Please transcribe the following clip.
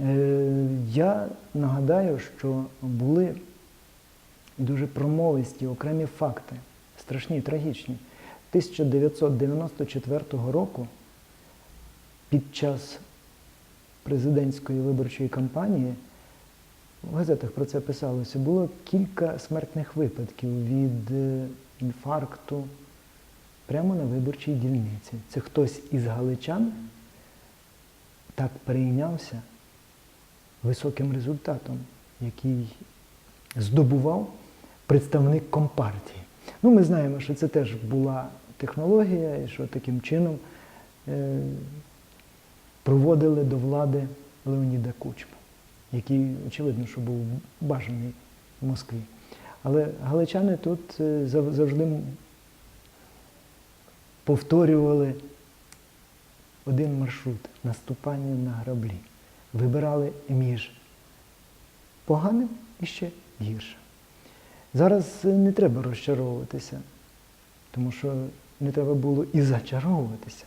Е, Я нагадаю, що були дуже промовисті окремі факти, страшні, трагічні. 1994 року під час президентської виборчої кампанії в газетах про це писалося, було кілька смертних випадків від е, інфаркту прямо на виборчій дільниці. Це хтось із галичан так перейнявся високим результатом, який здобував представник компартії. Ну, ми знаємо, що це теж була технологія, і що таким чином е, проводили до влади Леоніда Кучму, який, очевидно, що був бажаний в Москві. Але галичани тут е, завжди повторювали один маршрут наступання на граблі. Вибирали між поганим і ще гіршим. Зараз не треба розчаровуватися, тому що не треба було і зачаровуватися.